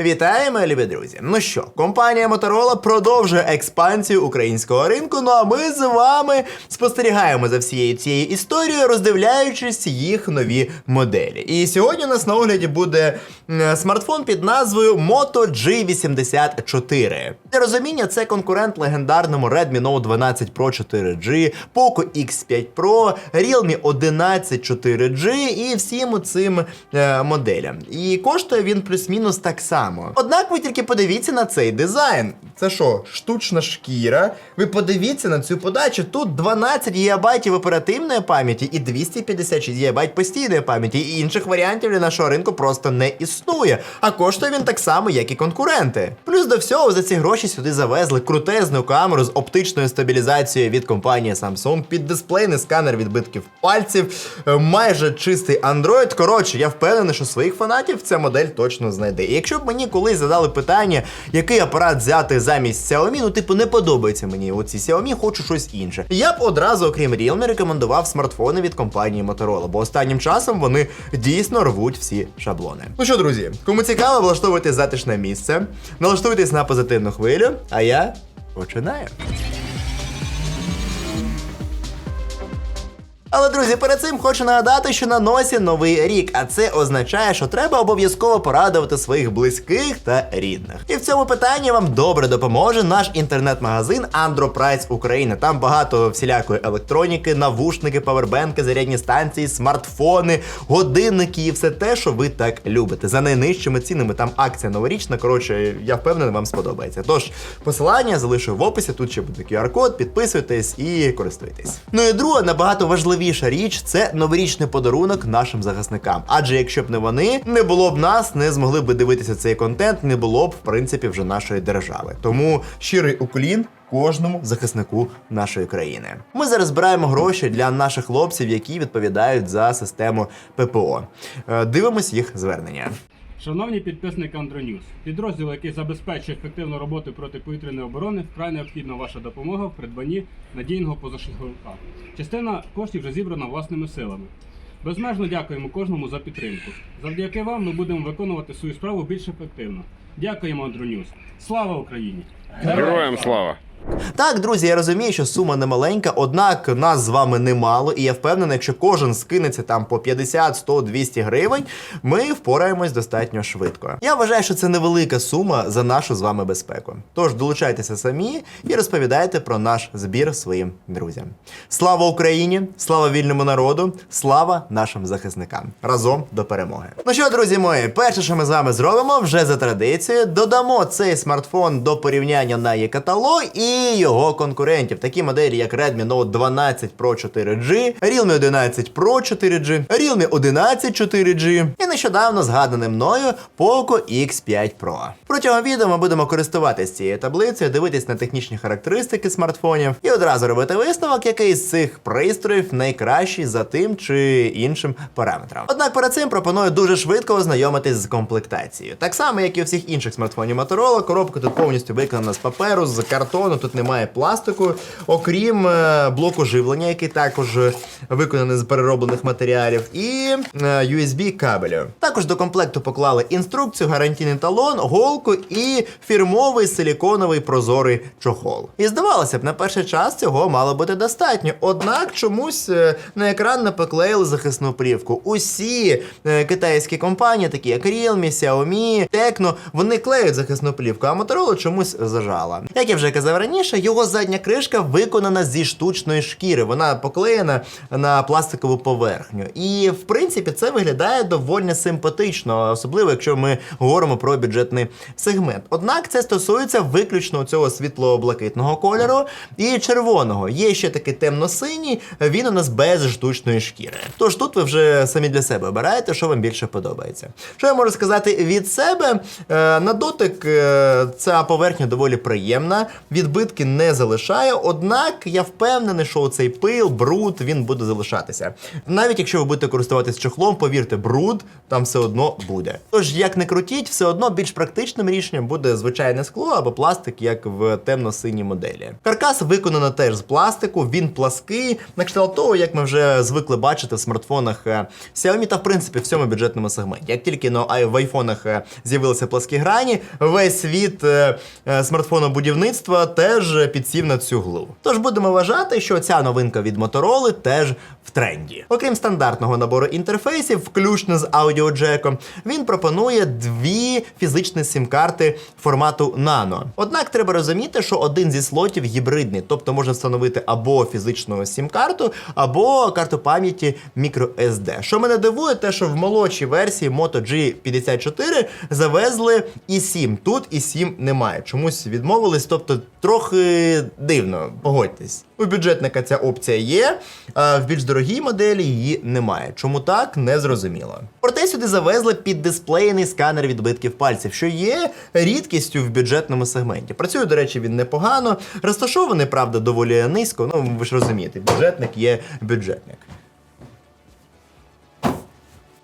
Вітаємо, любі друзі! Ну що, компанія Motorola продовжує експансію українського ринку. Ну а ми з вами спостерігаємо за всією цією історією, роздивляючись їх нові моделі. І сьогодні у нас на огляді буде смартфон під назвою Moto G84. Для розуміння, це конкурент легендарному Redmi Note 12 Pro 4G, Poco X5 Pro, Realme 11 4G і всім цим е, моделям. І коштує він плюс-мінус так само. Однак ви тільки подивіться на цей дизайн. Це що, штучна шкіра? Ви подивіться на цю подачу. Тут 12 ГБ оперативної пам'яті і 256 ГБ постійної пам'яті. І інших варіантів для нашого ринку просто не існує. А коштує він так само, як і конкуренти. Плюс до всього за ці гроші сюди завезли крутезну камеру з оптичною стабілізацією від компанії Samsung, піддисплейний сканер відбитків пальців, е, майже чистий Android. Коротше, я впевнений, що своїх фанатів ця модель точно знайде. І якщо б мені колись задали питання, який апарат взяти замість Xiaomi, ну типу не подобається мені оці Xiaomi, хочу щось інше. Я б одразу, окрім Realme, рекомендував смартфони від компанії Motorola, бо останнім часом вони дійсно рвуть всі шаблони. Ну що, друзі, кому цікаво, влаштовуйте затишне місце, налаштуйтесь на позитивну хвилю, а я починаю. Але друзі, перед цим хочу нагадати, що на носі новий рік, а це означає, що треба обов'язково порадувати своїх близьких та рідних. І в цьому питанні вам добре допоможе наш інтернет-магазин Androprice Україна. Там багато всілякої електроніки, навушники, павербенки, зарядні станції, смартфони, годинники і все те, що ви так любите. За найнижчими цінами там акція новорічна. Коротше, я впевнений, вам сподобається. Тож посилання залишу в описі. Тут ще буде QR-код, підписуйтесь і користуйтесь. Ну і друга набагато важливіша річ це новорічний подарунок нашим захисникам. Адже якщо б не вони, не було б нас, не змогли б дивитися цей контент, не було б в принципі вже нашої держави. Тому щирий уклін. Кожному захиснику нашої країни. Ми зараз збираємо гроші для наших хлопців, які відповідають за систему ППО. Е, Дивимось їх звернення. Шановні підписники Андронюс, підрозділ, який забезпечує ефективну роботу протиповітряної оборони, вкрай необхідна ваша допомога в придбанні надійного позашляховика. Частина коштів вже зібрана власними силами. Безмежно дякуємо кожному за підтримку. Завдяки вам ми будемо виконувати свою справу більш ефективно. Дякуємо, Андронюс. Слава Україні! Героям слава! Так, друзі, я розумію, що сума не маленька, однак нас з вами немало, і я впевнений, якщо кожен скинеться там по 50, 100, 200 гривень, ми впораємось достатньо швидко. Я вважаю, що це невелика сума за нашу з вами безпеку. Тож долучайтеся самі і розповідайте про наш збір своїм друзям. Слава Україні! Слава вільному народу! Слава нашим захисникам! Разом до перемоги! Ну що, друзі мої, перше, що ми з вами зробимо, вже за традицією, додамо цей смартфон до порівняння на є-каталог і його конкурентів, такі моделі, як Redmi Note 12 Pro 4G, Realme 11 Pro 4G, Realme 11 4G і нещодавно згаданим мною Poco X5 Pro. Протягом відео ми будемо користуватися цією таблицею, дивитись на технічні характеристики смартфонів і одразу робити висновок, який з цих пристроїв найкращий за тим чи іншим параметром. Однак перед цим пропоную дуже швидко ознайомитись з комплектацією. Так само, як і у всіх інших смартфонів Motorola, коробка тут повністю виконана з паперу, з картону, тут немає пластику, окрім е, блоку живлення, який також е, виконаний з перероблених матеріалів, і е, USB кабелю. Також до комплекту поклали інструкцію, гарантійний талон, голку і фірмовий силіконовий прозорий чохол. І здавалося б, на перший час цього мало бути достатньо. Однак чомусь на екран не поклеїли захисну плівку. Усі китайські компанії, такі як Realme, Xiaomi, Tecno, вони клеють захисну плівку, а Motorola чомусь зажала. Як я вже казав раніше, його задня кришка виконана зі штучної шкіри. Вона поклеєна на пластикову поверхню. І в принципі це виглядає доволі симпатично, особливо якщо ми говоримо про бюджетний сегмент. Однак це стосується виключно цього світло-блакитного кольору і червоного. Є ще такий темно-синій, він у нас без штучної шкіри. Тож тут ви вже самі для себе обираєте, що вам більше подобається. Що я можу сказати від себе? Е, на дотик е, ця поверхня доволі приємна. Відбитки відбитки не залишає, однак я впевнений, що цей пил, бруд, він буде залишатися. Навіть якщо ви будете користуватись чохлом, повірте, бруд там все одно буде. Тож, як не крутіть, все одно більш практичним рішенням буде звичайне скло або пластик, як в темно-синій моделі. Каркас виконано теж з пластику, він плаский, на кшталт того, як ми вже звикли бачити в смартфонах е, Xiaomi та в принципі в цьому бюджетному сегменті. Як тільки на ай- в айфонах е, з'явилися пласкі грані, весь світ е, смартфонобудівництва теж підсів на цю глу. Тож будемо вважати, що ця новинка від Мотороли теж тренді. Окрім стандартного набору інтерфейсів, включно з аудіоджеком, він пропонує дві фізичні сім-карти формату Nano. Однак треба розуміти, що один зі слотів гібридний, тобто можна встановити або фізичну сім-карту, або карту пам'яті microSD. Що мене дивує, те, що в молодшій версії Moto G54 завезли і 7. Тут і 7 немає. Чомусь відмовились, тобто трохи дивно, погодьтесь. У бюджетника ця опція є, в більш дорогій моделі її немає. Чому так, не зрозуміло. Проте сюди завезли піддисплейний сканер відбитків пальців, що є рідкістю в бюджетному сегменті. Працює, до речі, він непогано. Розташований, правда, доволі низько. Ну, ви ж розумієте, бюджетник є бюджетник.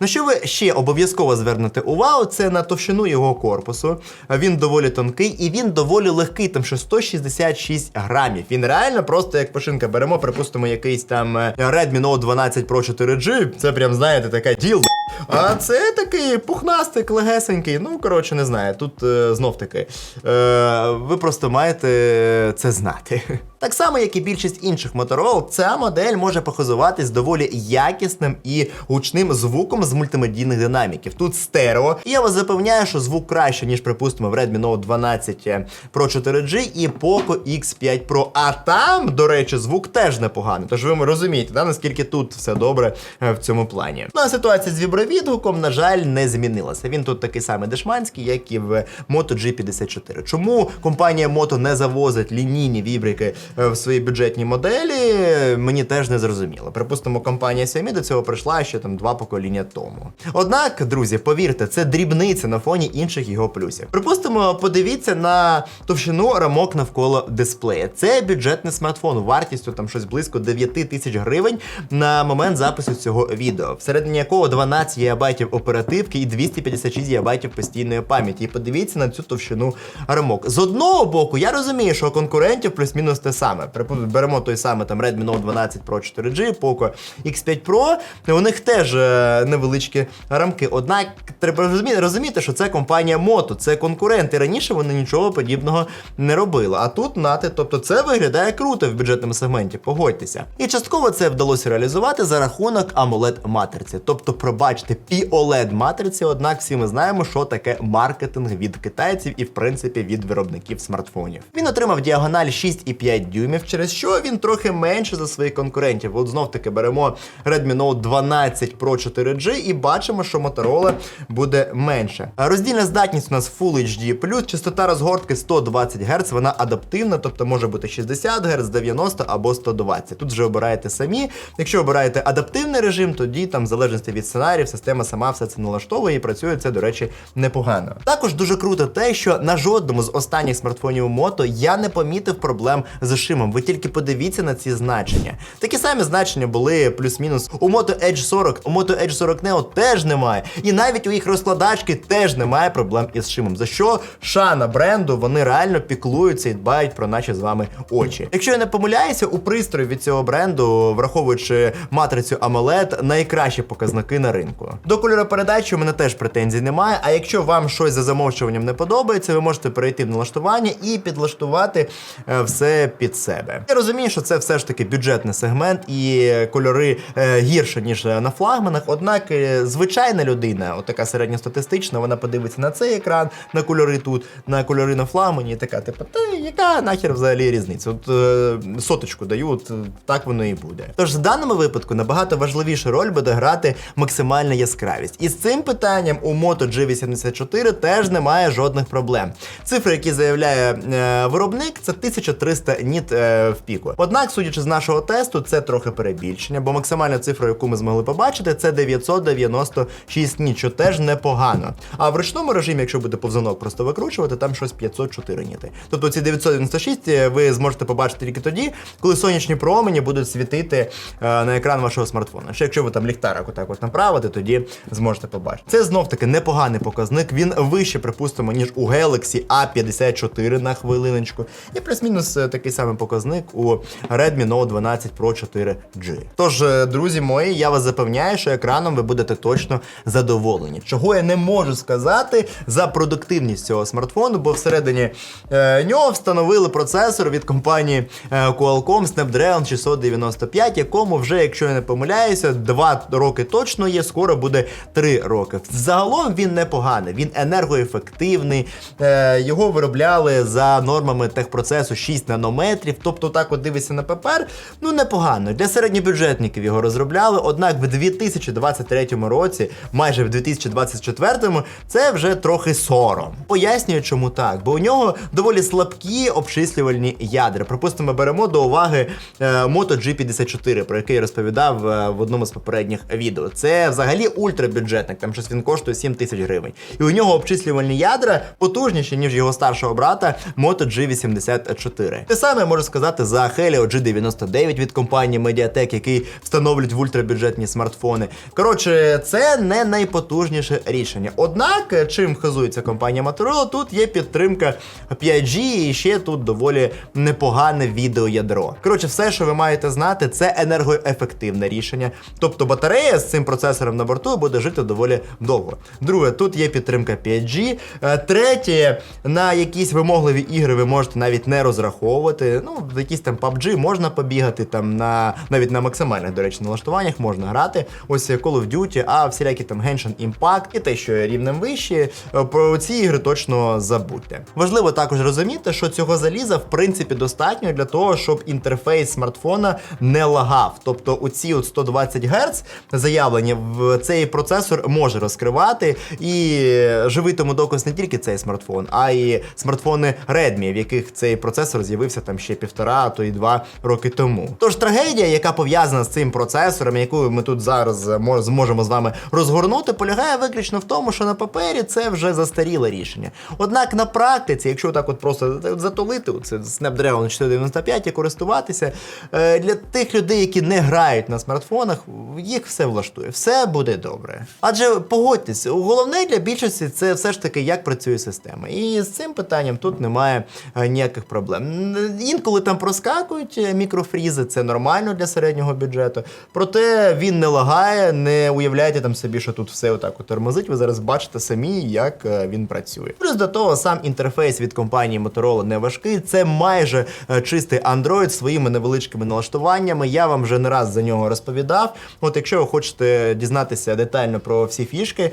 На що ви ще обов'язково звернете увагу, це на товщину його корпусу. Він доволі тонкий і він доволі легкий, там що 166 грамів. Він реально просто як пошинка. Беремо, припустимо, якийсь там е, Redmi Note 12 Pro 4G. Це прям, знаєте, така діл. А це такий пухнастик, легесенький. Ну, коротше, не знаю. Тут е, знов таки. Е, ви просто маєте це знати. Так само, як і більшість інших Motorola, ця модель може похизуватись доволі якісним і гучним звуком з мультимедійних динаміків. Тут стерео, і я вас запевняю, що звук краще, ніж, припустимо, в Redmi Note 12 Pro 4G і Poco X5 Pro. А там, до речі, звук теж непоганий. Тож ви розумієте, да, наскільки тут все добре е, в цьому плані. Ну а ситуація з вібровідгуком, на жаль, не змінилася. Він тут такий самий дешманський, як і в Moto G54. Чому компанія Moto не завозить лінійні вібрики е, в свої бюджетні моделі, мені теж не зрозуміло. Припустимо, компанія Xiaomi до цього прийшла ще там два покоління тому. Однак, друзі, повірте, це дрібниця на фоні інших його плюсів. Припустимо, подивіться на товщину рамок навколо дисплея. Це бюджетний смартфон вартістю там щось близько 9 тисяч гривень на момент запису цього відео, всередині якого 12 ГБ оперативки і 256 ГБ постійної пам'яті. І подивіться на цю товщину рамок. З одного боку, я розумію, що у конкурентів плюс-мінус те саме. Беремо той самий там Redmi Note 12 Pro 4G, Poco X5 Pro. У них теж е, невеличкі рамки. Однак треба розуміти, що це компанія Moto, це конкуренти. Раніше вони нічого подібного не робили. А тут нати, тобто це виглядає круто в бюджетному сегменті, погодьтеся. І частково це вдалося реалізувати за рахунок amoled матриці. Тобто, пробачте, POLED матриці, однак всі ми знаємо, що таке маркетинг від китайців і, в принципі, від виробників смартфонів. Він отримав діагональ 6,5 дюймів, через що він трохи менше за своїх конкурентів. От знов таки беремо Redmi Note 12 Pro 4G і бачимо, що Motorola буде менше. Роздільна здатність у нас Full HD+, частота розгортки 120 Гц, вона адаптивна, тобто може бути 60 Гц, 90 або 120. Тут вже обираєте самі. Якщо обираєте адаптивний режим, тоді там в залежності від сценаріїв, система сама все це налаштовує і працює це, до речі, непогано. Також дуже круто те, що на жодному з останніх смартфонів Moto я не помітив проблем з шимом. Ви тільки подивіться на ці значення. Такі самі значення були плюс-мінус у Moto Edge 40, у Moto Edge 40 Neo теж немає. І навіть у їх розкладачки теж немає проблем із шимом. За що шана бренду, вони реально піклуються і дбають про наші з вами очі. Якщо я не помиляюся, у пристрої від цього бренду, враховуючи матрицю AMOLED, найкращі показники на ринку. До кольоропередачі у мене теж претензій немає. А якщо вам щось за замовчуванням не подобається, ви можете перейти в налаштування і підлаштувати е, все під себе. Я розумію, що це все ж таки бюджетний сегмент і кольори е, гірше ніж на флагманах. Однак е, звичайна людина, отака середньостатистична, вона подивиться на цей екран, на кольори тут, на кольори на флагмані, і така, типу, та яка нахер взагалі різниця? От е, соточку даю, от, е, так воно і буде. Тож в даному випадку набагато важливіша роль буде грати максимальна яскравість. І з цим питанням у Moto G84 теж немає жодних проблем. Цифри, які заявляє е, виробник, це 1300 ніт ніт е, в піку. Однак, судячи з нашого тесту, це трохи перебільшення, бо максимальна цифра, яку ми змогли побачити, це 996 ніт, що теж непогано. А в ручному режимі, якщо буде повзунок просто викручувати, там щось 504 ніти. Тобто ці 996 ви зможете побачити тільки тоді, коли сонячні промені будуть світити е, на екран вашого смартфона. Ще якщо ви там ліхтарик отак от направите, тоді зможете побачити. Це знов таки непоганий показник. Він вище, припустимо, ніж у Galaxy A54 на хвилиночку. І плюс-мінус е, такий самий показник у Redmi Note 12 Pro 4G. Тож, е, друзі мої, я вас запевняю, що екраном ви будете точно задоволені. Чого я не можу сказати за продуктивність цього смартфону, бо всередині е, нього встановили процесор від компанії е, Qualcomm Snapdragon 695, якому вже, якщо я не помиляюся, 2 роки точно є, скоро буде 3 роки. Загалом він непоганий, він енергоефективний. Е, його виробляли за нормами техпроцесу 6 нанометрів. Тобто, так от дивишся на папер, ну непогано. Для середньобюджетників його розробляли. Однак в 2023 році, майже в 2024, це вже трохи сором. Пояснюю, чому так, бо у нього доволі слабкі обчислювальні ядра. Припустимо, беремо до уваги е, Moto G54, про який я розповідав е, в одному з попередніх відео. Це взагалі ультрабюджетник, там щось він коштує 7 тисяч гривень. І у нього обчислювальні ядра потужніші, ніж його старшого брата Moto G84. Те саме можу сказати за Helio G99 від компанії Mediatek, який встановлюють в ультрабюджетні смартфони. Коротше, це не найпотужніше рішення. Однак, чим хизується компанія Motorola, тут є підтримка 5G і ще тут доволі непогане відеоядро. Коротше, все, що ви маєте знати, це енергоефективне рішення. Тобто батарея з цим процесором на борту буде жити доволі довго. Друге, тут є підтримка 5G. Е, Третє, на якісь вимогливі ігри ви можете навіть не розраховувати. Ну, в якісь там PUBG можна побігати, там на навіть на максимальних, до речі, налаштуваннях можна грати. Ось Call of Duty, а всілякі там Genshin Impact і те, що рівнем вище, е, про ці ігри точно забудьте. Важливо також розуміти, що цього заліза в принципі достатньо для того, щоб інтерфейс смартфона не лагав. Тобто у ці от 120 Гц заявлені в цей процесор може розкривати. І живий тому доказ не тільки цей смартфон, а й смартфони Redmi, в яких цей процесор з'явився там ще півтора, а то й два роки тому. Тож трагедія, яка пов'язана з цим процесором, яку ми тут зараз зможемо з вами розгорнути, полягає виключно в тому, що на папері це вже застаріле рішення. Однак на практиці, якщо так от просто затулити це Snapdragon 495 і користуватися, е, для тих людей, які не грають на смартфонах, їх все влаштує, все буде добре. Адже погодьтесь, головне для більшості це все ж таки, як працює система. І з цим питанням тут немає е, ніяких проблем. Інколи там проскакують е, мікрофрізи, це нормально для середнього бюджету. Проте він не лагає, не уявляйте там собі, що тут все отак от тормозить. Ви зараз бачите самі, як е, він працює. Плюс до того, сам інтерфейс від компанії Motorola не важкий. Це майже е, чистий Android своїми невеличкими налаштуваннями. Я вам вже не раз за нього розповідав. От якщо ви хочете дізнатися детально про всі фішки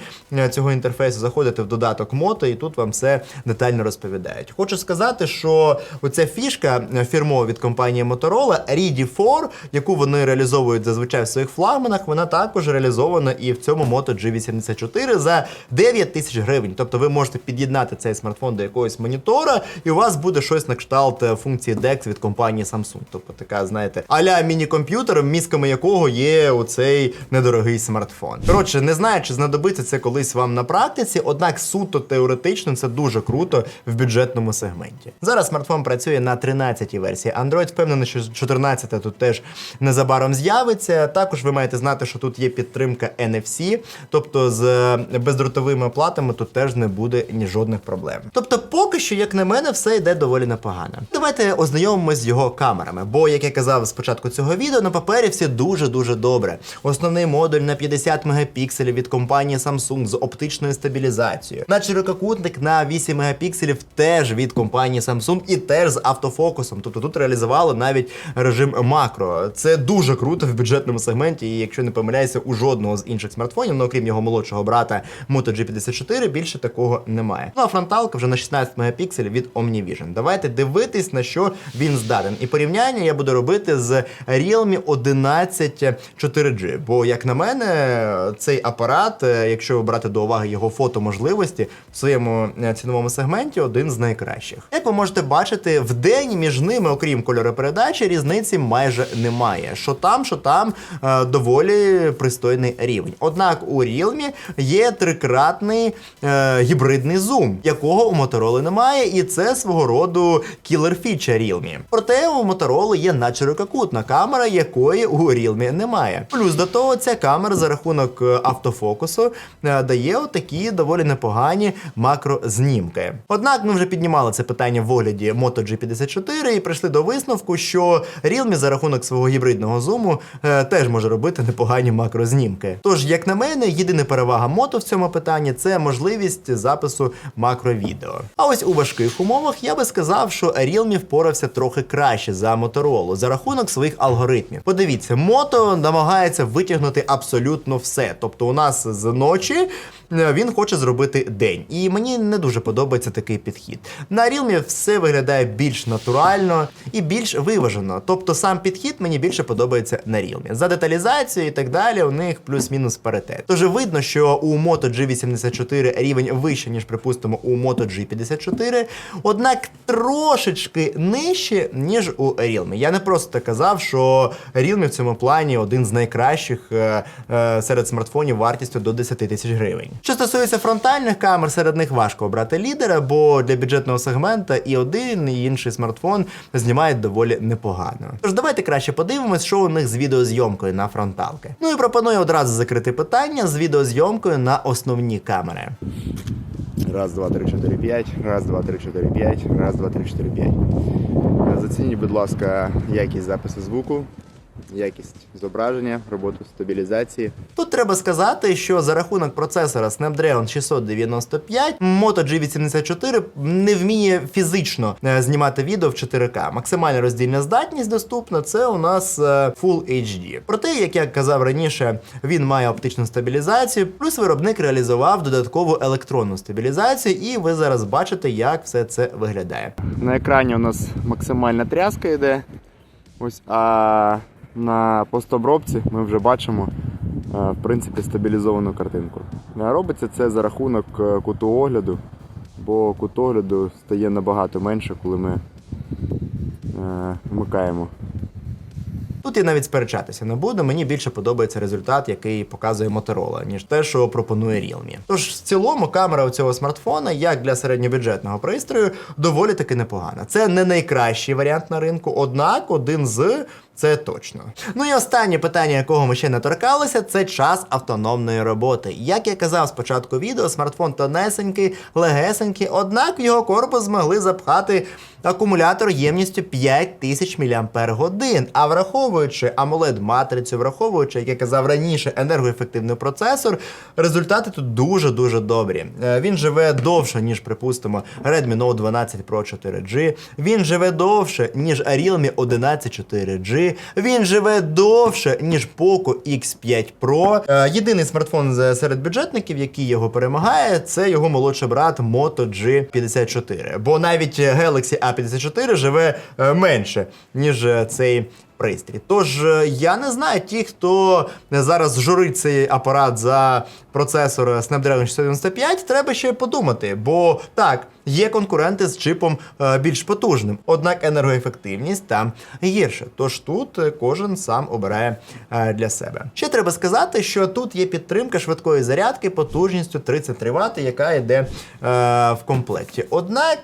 цього інтерфейсу, заходите в додаток Moto і тут вам все детально розповідають. Хочу сказати, що оця фішка фірмова від компанії Motorola Ready 4, яку вони реалізовують зазвичай в своїх флагманах, вона також реалізована і в цьому Moto G84 за 9 тисяч гривень. Тобто ви можете під'єднати цей смартфон до якогось монітора, і у вас буде щось на кшталт е, функції DeX від компанії Samsung. Тобто така, знаєте, аля міні-комп'ютер, мізками якого є оцей недорогий смартфон. Коротше, не знаю, чи знадобиться це колись вам на практиці, однак суто теоретично це дуже круто в бюджетному сегменті. Зараз смартфон працює на 13-й версії Android. Впевнений, що 14 тут теж незабаром з'явиться. Також ви маєте знати, що тут є підтримка NFC, тобто з е, бездротовими оплатами тут теж не буде ні жодних проблем. Тобто, поки що, як на мене, все йде доволі непогано. Давайте ознайомимось з його камерами, бо, як я казав спочатку цього відео, на папері все дуже дуже добре. Основний модуль на 50 мегапікселів від компанії Samsung з оптичною стабілізацією. На ширококутник на 8 мегапікселів теж від компанії Samsung і теж з автофокусом. Тобто тут реалізували навіть режим макро. Це дуже круто в бюджетному сегменті, і якщо не помиляюся, у жодного з інших смартфонів, ну окрім його молодшого брата Moto G54, більше такого немає. Ну а фронталка вже на 16 мегапікселів від OmniVision. Давайте дивитись, на що він здатен. І порівняння я буду робити з Realme 11 4G. Бо, як на мене, цей апарат, е, якщо брати до уваги його фотоможливості, в своєму е, ціновому сегменті один з найкращих. Як ви можете бачити, в день між між ними, окрім кольоропередачі, різниці майже немає. Що там, що там е, доволі пристойний рівень. Однак у Realme є трикратний е, гібридний зум, якого у Motorola немає, і це свого роду кілер фіча Realme. Проте у Motorola є надширококутна камера, якої у Realme немає. Плюс до того, ця камера за рахунок е, автофокусу е, дає отакі доволі непогані макрознімки. Однак ми вже піднімали це питання в огляді Moto G54 і прийшли до висновку, що Realme за рахунок свого гібридного зуму е, теж може робити непогані макрознімки. Тож, як на мене, єдина перевага Moto в цьому питанні це можливість запису макровідео. А ось у важких умовах я би сказав, що Realme впорався трохи краще за Motorola за рахунок своїх алгоритмів. Подивіться, Moto намагається витягнути абсолютно все. Тобто, у нас з ночі він хоче зробити день. І мені не дуже подобається такий підхід. На Realme все виглядає більш натурально і більш виважено. Тобто сам підхід мені більше подобається на Realme. За деталізацією і так далі у них плюс-мінус паритет. Тож видно, що у Moto G84 рівень вище, ніж припустимо у Moto G54, однак трошечки нижче, ніж у Realme. Я не просто казав, що Realme в цьому плані один з найкращих е, е, серед смартфонів вартістю до 10 тисяч гривень. Що стосується фронтальних камер, серед них важко обрати лідера, бо для бюджетного сегмента і один, і інший смартфон знімають доволі непогано. Тож давайте краще подивимось, що у них з відеозйомкою на фронталки. Ну і пропоную одразу закрити питання з відеозйомкою на основні камери. Раз, два, три, чотири, п'ять. Раз, два, три, чотири, п'ять. Раз, два, три, чотири, п'ять. Зацініть, будь ласка, якість запису звуку, якість зображення, роботу стабілізації. Тут треба сказати, що за рахунок процесора Snapdragon 695 Moto G84 не вміє фізично е, знімати відео в 4К. Максимальна роздільна здатність доступна це у нас е, Full HD. Проте, як я казав раніше, він має оптичну стабілізацію, плюс виробник реалізував додаткову електронну стабілізацію, і ви зараз бачите, як все це виглядає. На екрані у нас максимальна тряска йде. Ось, а на постобробці ми вже бачимо е, в принципі стабілізовану картинку. Е, Робиться це за рахунок е, куту огляду, бо кут огляду стає набагато менше, коли ми вмикаємо Тут я навіть сперечатися не буду. Мені більше подобається результат, який показує Motorola, ніж те, що пропонує Realme. Тож в цілому камера у цього смартфона, як для середньобюджетного пристрою, доволі таки непогана. Це не найкращий варіант на ринку, однак один з. Це точно. Ну і останнє питання, якого ми ще не торкалися, це час автономної роботи. Як я казав спочатку відео, смартфон тонесенький, легесенький, однак його корпус змогли запхати акумулятор ємністю 5000 мАч. А враховуючи amoled матрицю, враховуючи, як я казав раніше, енергоефективний процесор, результати тут дуже-дуже добрі. Е, Він живе довше, ніж, припустимо, Redmi Note 12 Pro 4G. Він живе довше, ніж Realme 11 4G. Він живе довше, ніж Poco X5 Pro. Е, Єдиний смартфон серед бюджетників, який його перемагає, це його молодший брат Moto G54. Бо навіть Galaxy A54 живе е, менше, ніж е, цей. Пристрій. Тож е, я не знаю, ті, хто зараз журить цей апарат за процесор Snapdragon 695, треба ще подумати. Бо так, є конкуренти з чипом е, більш потужним, однак енергоефективність там гірша. Тож тут е, кожен сам обирає для себе. Ще треба сказати, що тут є підтримка швидкої зарядки потужністю 33 Вт, яка йде в комплекті. Однак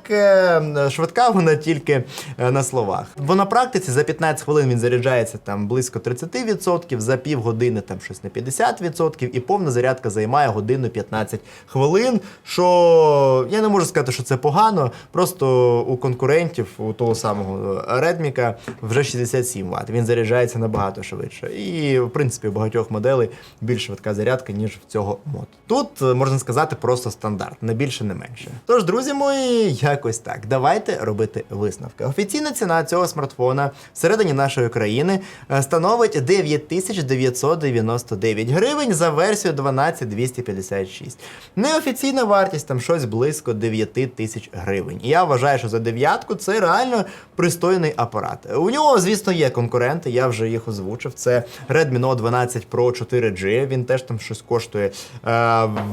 швидка вона тільки на словах. Бо на практиці за 15 хвилин він заряджається там близько 30%, за півгодини там щось на 50%, і повна зарядка займає годину 15 хвилин. Що я не можу сказати, що це погано. Просто у конкурентів, у того самого Redmi вже 67 Вт. Він заряджається набагато швидше. І, в принципі, у багатьох моделей більш швидка зарядка, ніж в цього мод. Тут е, можна сказати просто стандарт, не більше, не менше. Тож, друзі мої, якось так. Давайте робити висновки. Офіційна ціна цього смартфона всередині нашої нашої е, становить 9999 гривень за версію 12256. Неофіційна вартість там щось близько 9 тисяч гривень. І я вважаю, що за дев'ятку це реально пристойний апарат. У нього, звісно, є конкуренти, я вже їх озвучив. Це Redmi Note 12 Pro 4G. Він теж там щось коштує е,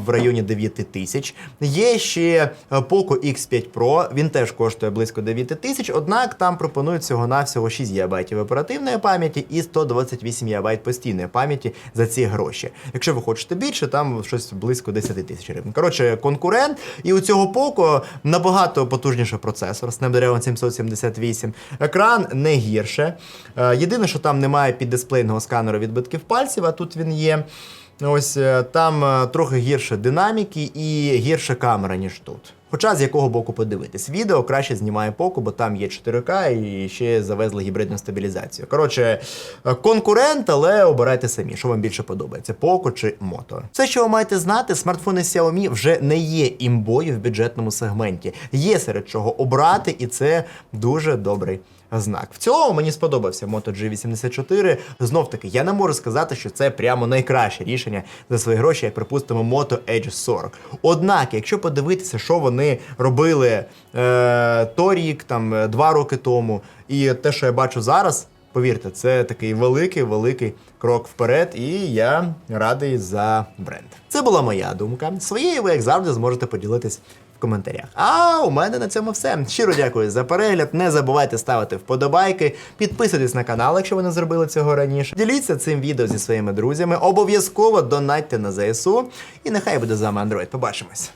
в районі 9 тисяч. Є ще е, Poco X5 Pro, він теж коштує близько 9 тисяч, однак там пропонують всього-навсього 6 ГБ оперативної пам'яті і 128 ГБ постійної пам'яті за ці гроші. Якщо ви хочете більше, там щось близько 10 тисяч гривень. Коротше, конкурент. І у цього Poco набагато потужніший процесор Snapdragon 778. Екран не гірше. Е, Єдине, що там немає піддисплейного сканеру відбитків пальців, а тут він є. Ось е, там е, трохи гірше динаміки і гірше камера, ніж тут. Хоча з якого боку подивитись, відео краще знімає Poco, бо там є 4К і ще завезли гібридну стабілізацію. Коротше, е, конкурент, але обирайте самі, що вам більше подобається: Poco чи Moto. Все, що ви маєте знати, смартфони Xiaomi вже не є імбою в бюджетному сегменті. Є серед чого обрати, і це дуже добрий знак. В цілому мені сподобався Moto G84. Знов таки, я не можу сказати, що це прямо найкраще рішення за свої гроші, як припустимо, Moto Edge 40. Однак, якщо подивитися, що вони робили е, торік, там е, два роки тому, і те, що я бачу зараз. Повірте, це такий великий великий крок вперед, і я радий за бренд. Це була моя думка. Своєю ви, як завжди, зможете поділитись в коментарях. А у мене на цьому все. Щиро дякую за перегляд. Не забувайте ставити вподобайки, підписуйтесь на канал, якщо ви не зробили цього раніше. Діліться цим відео зі своїми друзями. Обов'язково донатьте на ЗСУ. І нехай буде з вами Android. Побачимось.